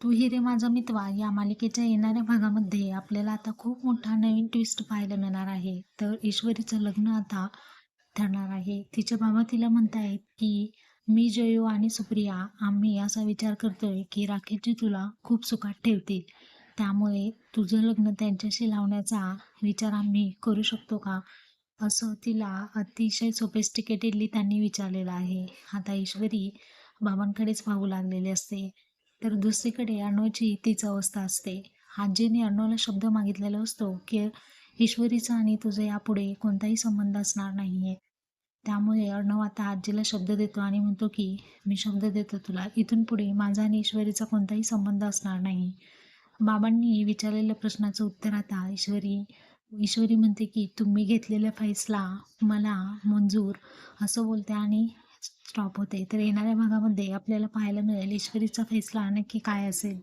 तू ही रे माझा मितवा या मालिकेच्या येणाऱ्या भागामध्ये आपल्याला आता खूप मोठा नवीन ट्विस्ट पाहायला मिळणार आहे. तर ईश्वरीचं लग्न आता ठरणार आहे. तिचे बाबा तिला म्हणतायत की मी जयू आणि सुप्रिया आम्ही असा विचार करतोय की राखेची तुला खूप सुखात ठेवतील. त्यामुळे तुझं लग्न त्यांच्याशी लावण्याचा विचार आम्ही करू शकतो का? असं तिला अतिशय सोपेस्टिकेटेडली त्यांनी विचारलेलं आहे. आता ईश्वरी बाबांकडेच पाहू लागलेली असते. तर दुसरीकडे अर्णवची तीच अवस्था असते. आजीने अर्णवला शब्द मागितलेला असतो की ईश्वरीचा आणि तुझा यापुढे कोणताही संबंध असणार नाही आहे त्यामुळे अर्णव आता आजीला शब्द देतो आणि म्हणतो की मी शब्द देतो तुला. इथून पुढे माझा आणि ईश्वरीचा कोणताही संबंध असणार नाही. बाबांनी विचारलेल्या प्रश्नाचं उत्तर आता ईश्वरी ईश्वरी म्हणते की तुम्ही घेतलेला फैसला मला मंजूर असं बोलते आणि स्टॉप होते तर येणाऱ्या भागामध्ये आपल्याला पाहायला मिळेल. ईश्वरीचा फैसला नक्की काय असेल?